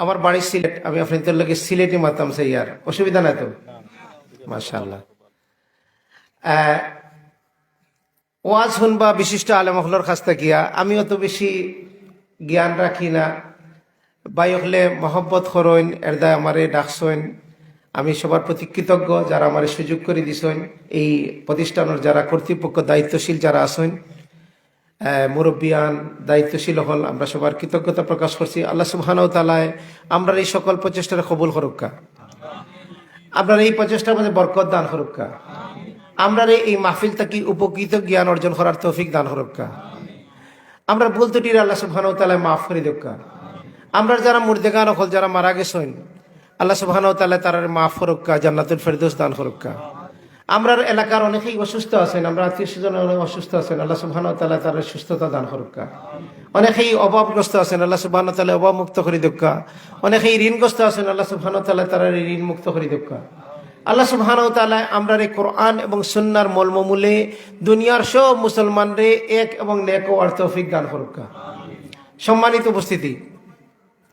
আমার বাড়ি সিলেট আমি আপনাদের লোকে সিলেটে মাতাম সেই আর। অসুবিধা নাই তো? মাশাল্লাহ ওয়াজ শুনবা বিশিষ্ট আলেমহলর কাছ থাকিয়া আমি অত বেশি জ্ঞান রাখি না। বাই হলে মহব্বত করইন এরদা আমারে ডাকছইন আমি সবার প্রতি কৃতজ্ঞ যারা আমার সুযোগ করে দিছেন। এই প্রতিষ্ঠানের যারা কর্তৃপক্ষ দায়িত্বশীল যারা আহ, মুরব্বিয়ান, দায়িত্বশীল হল, আমরা সবার কৃতজ্ঞতা প্রকাশ করছি। আল্লাহ সুবহানাহু ওয়া তাআলায় আমরা এই সকল প্রচেষ্টার কবুল করুকা আপনার এই প্রচেষ্টার মধ্যে বরকত দান করুকা আমরা এই মাহফিল থেকে উপকৃত জ্ঞান অর্জন করার তৌফিক দান করুকা আমরা ভুল ত্রুটির আল্লাহ সুবহানাহু ওয়া তাআলা মাফ করে দেউকা আমরা যারা মুর্দেগান হল যারা মারা গেছেন, আল্লাহ সুবহানাহু ওয়া তাআলা তারা মাফ করুকা জান্নাতুল ফেরদৌস দান করুকা আমরা এলাকার অনেকেই অসুস্থ আছেন, আমরা আত্মীয় স্বজন অসুস্থ আছেন। আল্লাহ সুবহানাহু ওয়া তাআলা তারা সুস্থতা দান করুকা। অনেকেই অভাবগ্রস্ত আছেন, আল্লাহ সুবহানাহু ওয়া তাআলা অভাব মুক্ত করে দেউকা অনেকেই ঋণগ্রস্ত আছেন, আল্লাহ সুবহানাহু ওয়া তাআলা তারা ঋণ মুক্ত করে দেউকা আল্লাহ সুবহানাহু ওয়া তাআলা আমরা এই কোরআন এবং সুন্নাহর মলমমূলে দুনিয়ার সব মুসলমানরে এক এবং নেক ও তৌফিক দান করুকা। সম্মানিত উপস্থিতি,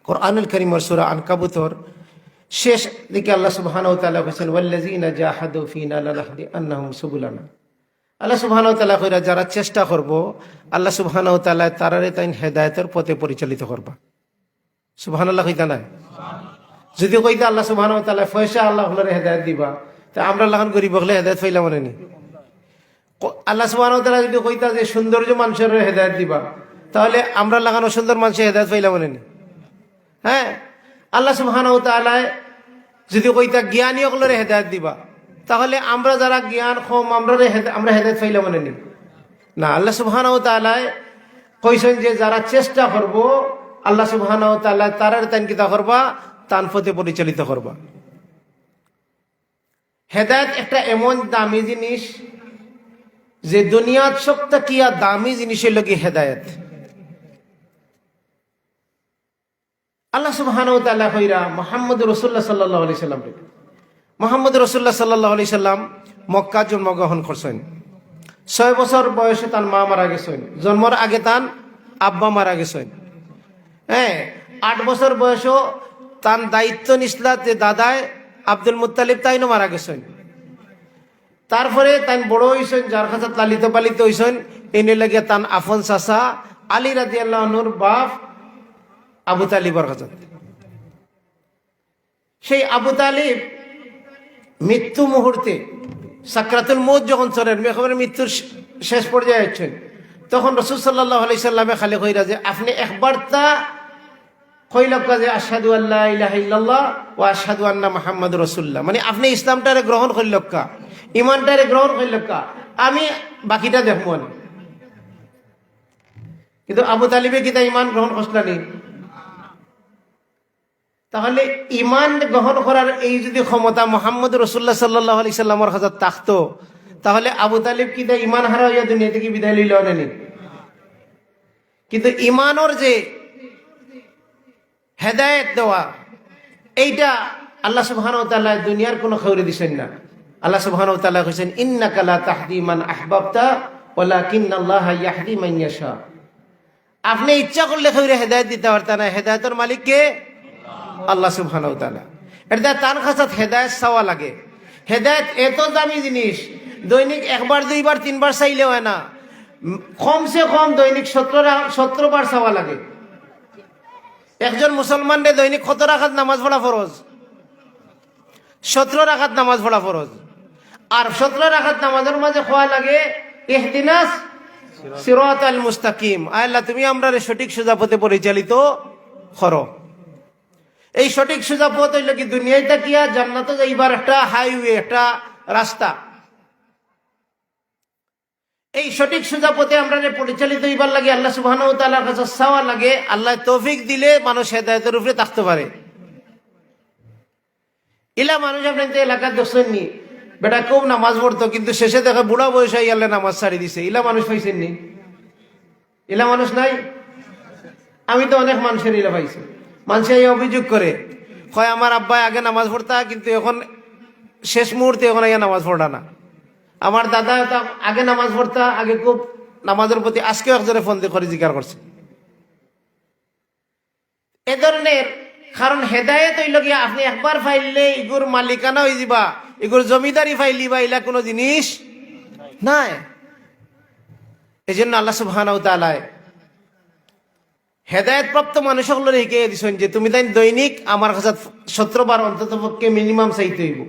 কোরআনুল করিমর সুরা আনকাবুতর শেষ দিকে আল্লাহ সুবহানাহু ওয়া তাআলা বলেছেন, ওয়াল্লাযীনা জাহাদু ফীনা লানাহদি আন্নাহুম সুবুলানা। আল্লাহ সুবহানাহু ওয়া তাআলা কইরা, যারা চেষ্টা করব, আল্লাহ সুবহানাহু ওয়া তাআলা তারারে তাইন হেদায়েতের পথে পরিচালিত করবা। সুবহানাল্লাহ কইতা না যদি কইতা আল্লাহ সুবহানাহু ওয়া তাআলা ফয়সা আল্লাহ হলরে হেদায়েত দিবা, তা আমরা লাগান গরিব হলে হেদায়েত পাইলাম মনে নি? আল্লাহ সুবহানাহু ওয়া তাআলা যদি কইতা যে সৌন্দর্য মানুষের হেদায়েত দিবা, তাহলে আমরা লাগানো সুন্দর মানুষের হেদায়েত পাইলাম মনে নি? হ্যাঁ? আল্লাহ সুবহানাহু তাআলা যদি কইতা জ্ঞানী অকলরে হেদায়েত দিবা, তাহলে আমরা যারা জ্ঞান কম, আমরা আমরা হেদায়েত পাইলাম মনে নি না, আল্লাহ সুবহানাহু তাআলা কইছেন যে যারা চেষ্টা করব, আল্লাহ সুবহানাহু তাআলা তারার তান কিতা করবা, তান পথে পরিচালিত করবা। হেদায়েত একটা এমন দামি জিনিস, যে দুনিয়ার সবটা কিয়া দামি জিনিসের লগে হেদায়েত। আল্লাহ সুবহানাহু ওয়া তাআলা কইরা মুহাম্মদ রাসূলুল্লাহ সাল্লাল্লাহু আলাইহি সাল্লাম মুহাম্মদ রাসূলুল্লাহ সাল্লাল্লাহু আলাইহি সাল্লাম মক্কা জন্মগ্রহণ করছেন। ছয় বছর বয়সে তার মা মারা গেছেন। জন্মর আগে তান আব্বা মারা গেছেন। হ্যাঁ আট বছর বয়সও তার দায়িত্ব নিসলা যে দাদায় আব্দুল মুত্তালিব তাইনও মারা গেছেন। তারপরে তাই বড় হইছেন, যার কাছে লালিত পালিত হইছেন। এনে লাগে তান আফন চাচা আলী রাজি আল্লাহনুর বাপ আবু তালিবর কাছে সেই আবু তালিব মৃত্যু মুহূর্তে সাকরাতুল মৌত যখন চলেন একেবারে মৃত্যুর শেষ পর্যায়ে আছেন তখন রসুল সাল্লাহ আলি খালি কইরা যে, আপনি একবার তা যে আল্লাহ মানে আমি বাকিটা দেখব। কিন্তু আবু তালিবে কিতা ইমান গ্রহণ করছিলানি তাহলে ইমান গ্রহণ করার এই যদি ক্ষমতা মোহাম্মদ রসুল্লাহ সাল্লাহ আলি সাল্লামর হাজার থাকতো, তাহলে আবু তালিব কিতা ইমান হারা হইয়া দুনিয়া থেকে বিদায় লইল নেনি কিন্তু ইমানর যে হেদায়েত দেওয়া, এইটা আল্লাহ তাআলা দুনিয়ার কোনো খবরে দিছেন না। আল্লাহ সুবহানাহু ওয়া তাআলা কইছেন, ইন্নাকা লা তাহদি মান আহবাবতা, ওয়ালাকিন্নাল্লাহা ইয়াহদি মান ইয়াশা। আপনি ইচ্ছা করলে খবরে হেদায়েত দিতে পারতেন না। হেদায়েতের মালিক কে আল্লাহ সুবহানাহু তাআলা। এটা তার হেদায়েত চাওয়া লাগে। হেদায়েত এত দামি জিনিস, দৈনিক একবার, দুইবার, তিনবার চাইলে হয় না। কমসে কম দৈনিক সতেরো সতেরো বার চাওয়া লাগে। একজন মুসলমানরে দৈনিক কত রাখাত নামাজ পড়া ফরজ? সতেরো রাখাত নামাজ পড়া ফরজ। আর সতেরো রাখাত নামাজের মাঝে খোয়া লাগে ইহদিনাস সিরাত আল মুস্তাকিম আল্লাহ, তুমি আমরা সঠিক সোজা পথে পরিচালিত করো। এই সঠিক সোজা পথ হইল কি দুনিয়ায় তাকিয়া জান্নাতে যাইবার একটা হাইওয়ে একটা রাস্তা। এই সঠিক সোজা পথে আমরা পরিচালিত হইবার লাগে আল্লাহ তাআলার কাছে চাওয়া লাগে, আল্লাহ তৌফিক দিলে মানুষ হেদায়েতের উপরে থাকতে পারে। ইলা মানুষ আপনার এলাকার দেখছেন নি বেটা কেউ নামাজ পড়তো, কিন্তু শেষে দেখে বুড়া বয়স হয়ে গেলে নামাজ ছাড়ি দিছে। ইলা মানুষ পাইছেন নি ইলা মানুষ নাই? আমি তো অনেক মানুষের ইলা পাইছি। মানুষে এই অভিযোগ করে। হয় আমার আব্বাই আগে নামাজ পড়তা, কিন্তু এখন শেষ মুহূর্তে এখন আগে নামাজ পড়া না। আমার দাদা আগে নামাজ পড়তা, আগে খুব নামাজের প্রতি আজকেও একজনে ফোন করে জিজ্ঞাসা করছে। এ ধরনের কারণ হেদায়েত হইল গিয়া আপনি একবার ফাইললে ইগুর মালিকানা হয়ে যাবা ইগুর জমিদারি ফাইলি বা ইলা কোনো জিনিস নাই। এই জন্য আল্লাহ সুবহানাহু তাআলায় মানুষগুলো শিখিয়ে দিছেন যে তুমি তাই দৈনিক আমার কাছে সতেরো বার অন্তত পক্ষে মিনিমাম চাইতে হইব?